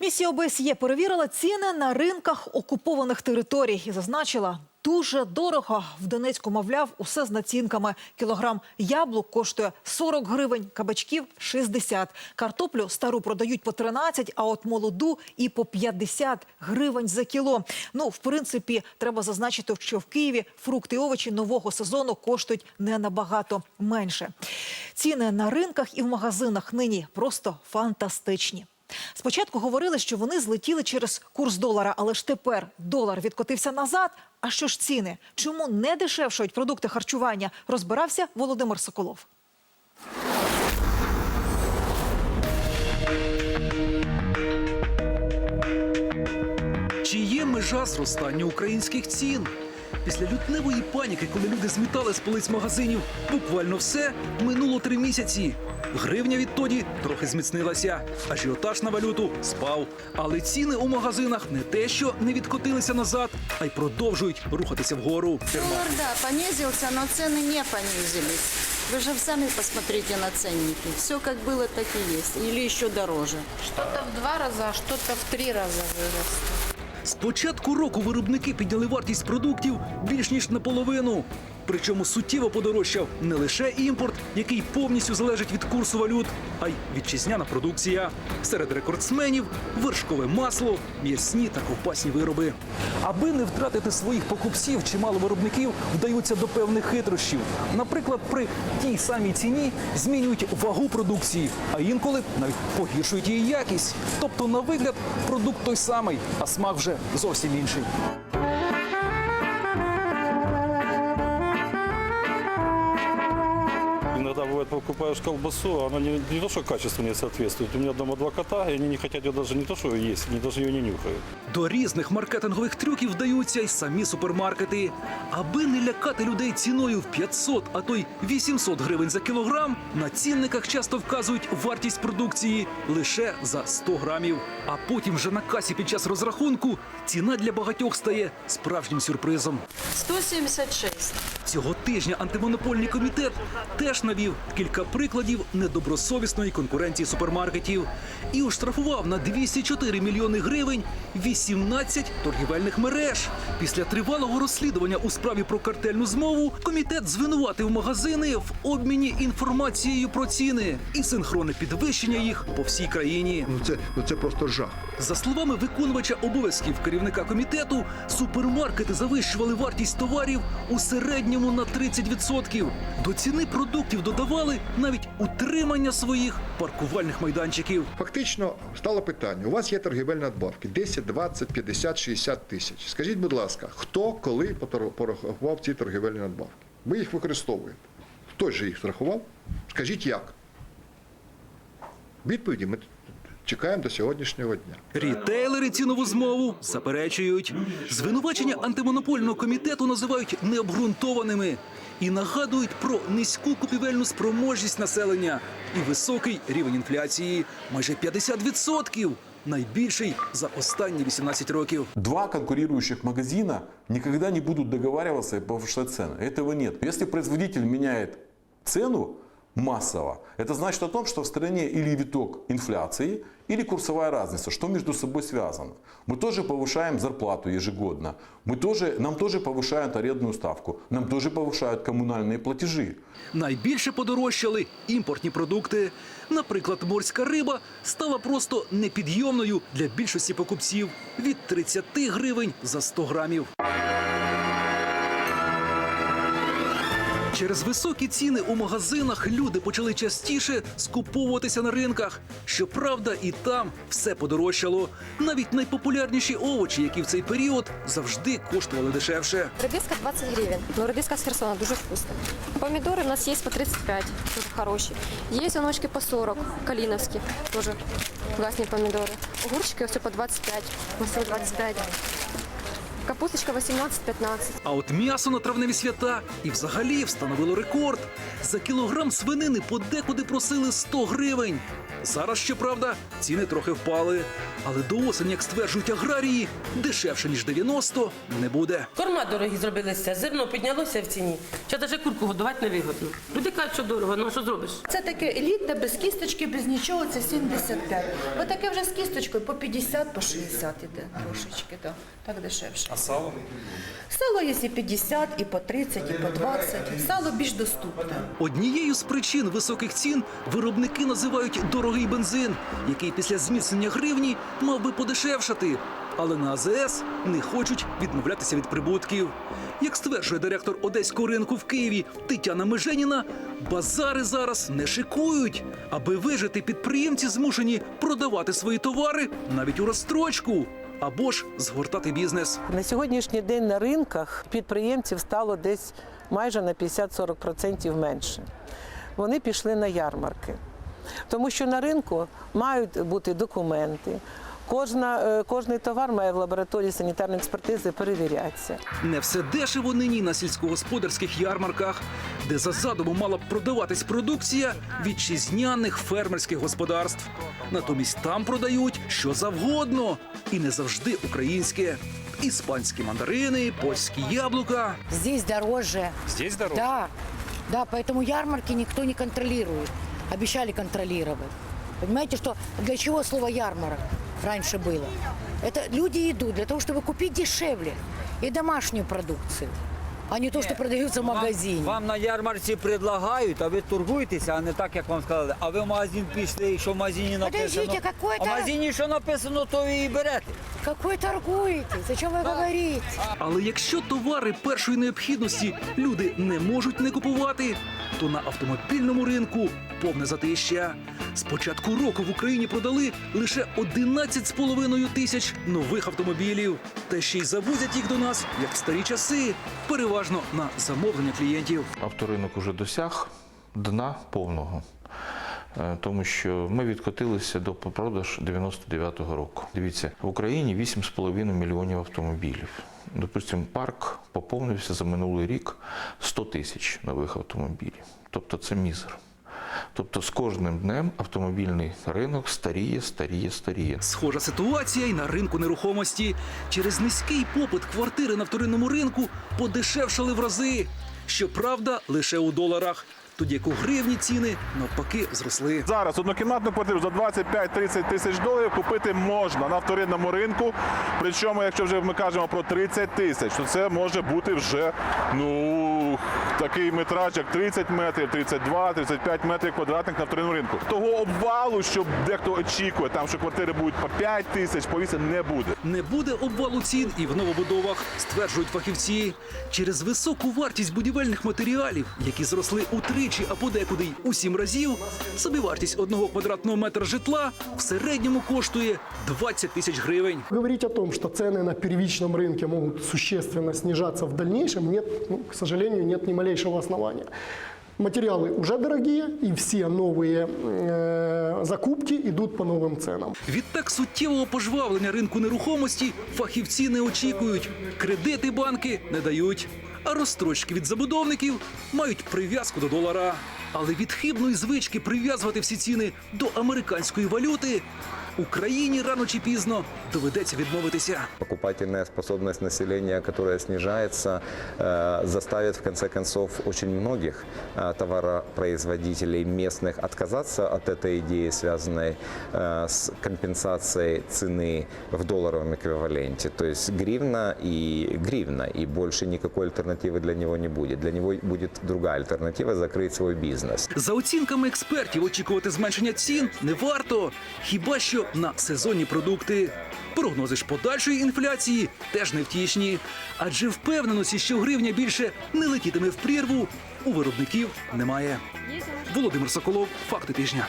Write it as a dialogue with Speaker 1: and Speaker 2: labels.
Speaker 1: Місія ОБСЄ перевірила ціни на ринках окупованих територій і зазначила. Дуже дорого в Донецьку, мовляв, усе з націнками. Кілограм яблук коштує 40 гривень, кабачків 60. Картоплю стару продають по 13, а от молоду і по 50 гривень за кіло. Ну, в принципі, треба зазначити, що в Києві фрукти і овочі нового сезону коштують не набагато менше. Ціни на ринках і в магазинах нині просто фантастичні. Спочатку говорили, що вони злетіли через курс долара, але ж тепер долар відкотився назад. А що ж ціни? Чому не дешевшують продукти харчування? Розбирався Володимир Соколов.
Speaker 2: Чи є межа зростання українських цін? Після лютневої паніки, коли люди змітали з полиць магазинів, буквально все минуло три місяці. Гривня відтоді трохи зміцнилася, ажіотаж на валюту спав. Але ціни у магазинах не те, що не відкотилися назад, а й продовжують рухатися вгору.
Speaker 3: Доллар, да, понизился, но цены не понизились. Вы же сами посмотрите на ценники. Все как было, так и есть. Или еще дороже.
Speaker 4: Что-то в два раза, а что-то в три раза выросло.
Speaker 2: З початку року виробники підняли вартість продуктів більш ніж наполовину. Причому суттєво подорожчав не лише імпорт, який повністю залежить від курсу валют, а й вітчизняна продукція. Серед рекордсменів вершкове масло, м'ясні та ковбасні вироби. Аби не втратити своїх покупців, чимало виробників вдаються до певних хитрощів. Наприклад, при тій самій ціні змінюють вагу продукції, а інколи навіть погіршують її якість. Тобто, на вигляд, продукт той самий, а смак вже зовсім інший.
Speaker 5: Покупаешь колбасу, она не, не то, что качеству не соответствует. У меня дома два кота, и они не хотят ее даже не то, что есть, они даже ее не нюхают.
Speaker 2: До різних маркетингових трюків вдаються й самі супермаркети. Аби не лякати людей ціною в 500, а то й 800 гривень за кілограм, на цінниках часто вказують вартість продукції лише за 100 грамів. А потім вже на касі під час розрахунку ціна для багатьох стає справжнім сюрпризом.
Speaker 3: 176.
Speaker 2: Цього тижня антимонопольний комітет теж навів кілька прикладів недобросовісної конкуренції супермаркетів і оштрафував на 204 мільйони гривень 18 торгівельних мереж. Після тривалого розслідування у справі про картельну змову комітет звинуватив магазини в обміні інформацією про ціни і синхронне підвищення їх по всій країні.
Speaker 6: Ну це, ну це просто жах.
Speaker 2: За словами виконувача обов'язків керівника комітету, супермаркети завищували вартість товарів у середньому на 30%. До ціни продуктів додавали навіть утримання своїх паркувальних майданчиків.
Speaker 6: Фактично стало питання: у вас є торгівельні надбавки 10, 20, 50, 60 тисяч. Скажіть, будь ласка, хто коли порахував ці торгівельні надбавки? Ви їх використовуєте. Хтось же їх зрахував? Скажіть як? Відповіді ми чекаємо до сьогоднішнього дня.
Speaker 2: Рітейлери цінову змову заперечують. Звинувачення антимонопольного комітету називають необґрунтованими і нагадують про низьку купівельну спроможність населення і високий рівень інфляції майже 50%, найбільший за останні 18 років.
Speaker 7: Два конкурирующих магазина никогда не будут договариваться по повышать цены. Этого нет. Если производитель меняет цену массово, это значит о том, что в стране или виток инфляции, или курсовая разница, что между собой связано. Мы тоже повышаем зарплату ежегодно. Мы тоже, нам тоже повышают арендную ставку. Нам тоже повышают коммунальные платежи.
Speaker 2: Найбільше подорожчали імпортні продукти. Наприклад, морська риба стала просто непідйомною для більшості покупців від 30 гривень за 100 грамів. Через високі ціни у магазинах люди почали частіше скуповуватися на ринках. Щоправда, і там все подорожчало. Навіть найпопулярніші овочі, які в цей період завжди коштували дешевше.
Speaker 8: Редиска 20 гривен, но редиска с Херсона дуже вкусно. Помидоры у нас есть по 35, тоже хорошие. Есть оночки по 40, калиновские, тоже классные помидоры. Огурчики все по 25, по 25. Капусточка 18-15.
Speaker 2: А от м'ясо на травневі свята і взагалі встановило рекорд. За кілограм свинини подекуди просили 100 гривень. Зараз, щоправда, ціни трохи впали. Але до осені, як стверджують аграрії, дешевше ніж 90 не буде.
Speaker 9: Корма дорогі зробилися, зерно піднялося в ціні. Ще навіть курку годувати невигодно. Люди кажуть, що дорого, ну що зробиш?
Speaker 10: Це таке елітне, без кісточки, без нічого, це 75. Отаке вже з кісточкою по 50, по 60 іде трошечки, да. так дешевше. Сало? Сало є і 50, і по 30, і по 20. Сало більш доступне.
Speaker 2: Однією з причин високих цін виробники називають дорогий бензин, який після зміцнення гривні мав би подешевшати. Але на АЗС не хочуть відмовлятися від прибутків. Як стверджує директор одеського ринку в Києві Тетяна Меженіна, базари зараз не шикують. Аби вижити, підприємці змушені продавати свої товари навіть у розстрочку або ж згортати бізнес.
Speaker 11: На сьогоднішній день на ринках підприємців стало десь майже на 50-40% менше. Вони пішли на ярмарки, тому що на ринку мають бути документи. Кожна, е, кожний товар має в лабораторії санітарної експертизи перевірятися.
Speaker 2: Не все дешево нині на сільськогосподарських ярмарках, де за задумом мала б продаватись продукція вітчизняних фермерських господарств. Натомість там продають що завгодно, і не завжди українське. Іспанські мандарини, польські яблука.
Speaker 10: Здесь дороже.
Speaker 2: Здесь дорого.
Speaker 10: Да, да, поэтому ярмарки никто не контролирует. Обещали контролировать. Понимаете, что для чего слово ярмарок раньше было? Это люди идут для того, чтобы купить дешевле и домашнюю продукцию, а не то, что продается в магазине.
Speaker 12: Вам на ярмарці предлагають, а ви торгуєтеся, а не так, як вам сказали. А ви в магазин пішли, що в магазині написано.
Speaker 10: Подождите, какой
Speaker 12: А в
Speaker 10: это-
Speaker 12: магазині що написано, то ви і берете.
Speaker 10: Какой торгуете? Зачем вы говорите?
Speaker 2: Але якщо товари першої необхідності люди не можуть не купувати, то на автомобільному ринку повне затища. З початку року в Україні продали лише 11,5 тисяч нових автомобілів. Та ще й завозять їх до нас, як в старі часи, переважно на замовлення клієнтів.
Speaker 13: авторинок уже досяг дна повного. Е, Тому що ми відкотилися до продаж 99-го року. Дивіться, в Україні 8,5 мільйонів автомобілів. Допустимо, парк поповнився за минулий рік 100 тисяч нових автомобілів. Тобто це мізер. Тобто з кожним днем автомобільний ринок старіє, старіє, старіє.
Speaker 2: Схожа ситуація й на ринку нерухомості. Через низький попит квартири на вторинному ринку подешевшали в рази. Щоправда, лише у доларах. Тоді як у гривні ціни навпаки зросли.
Speaker 5: Зараз однокімнатну квартиру за 25-30 тисяч доларів купити можна на вторинному ринку. Причому, якщо вже ми кажемо про 30 тисяч, то це може бути вже ну такий метраж, як 30 метрів, 32, 35 метрів квадратних на вторинному ринку. Того обвалу, що дехто очікує, там що квартири будуть по 5 тисяч, по 8, не буде.
Speaker 2: Не буде обвалу цін і в новобудовах, стверджують фахівці. Через високу вартість будівельних матеріалів, які зросли утричі, а подекуди й у сім разів, собівартість одного квадратного метра житла в середньому коштує 20 тисяч гривень.
Speaker 14: Говорить о том, что цены на первичном рынке могут существенно снижаться в дальнейшем, нет, ну, к сожалению, нет ни малейшего основания. Материалы уже дорогие, и все новые э, закупки идут по новым ценам.
Speaker 2: Відтак суттєвого пожвавлення ринку нерухомості фахівці не очікують. Кредити банки не дають, а розстрочки від забудовників мають прив'язку до долара. Але від хибної звички прив'язувати всі ціни до американської валюти Україні рано чи пізно доведеться відмовитися.
Speaker 15: Покупательная способность населения, которая снижается, э, заставит в конце концов очень многих э, товаропроизводителей местных отказаться от этой идеи, связанной э, с компенсацией цены в долларовом эквиваленте. То есть гривна и гривна, и больше никакой альтернативы для него не будет. Для него будет другая альтернатива – закрыть свой бизнес.
Speaker 2: За оцінками експертів, очікувати зменшення цін не варто, хіба що на сезонні продукти. Прогнози ж подальшої інфляції теж невтішні, адже впевненості, що гривня більше не летітиме в прірву, у виробників немає. Володимир Соколов, факти тижня.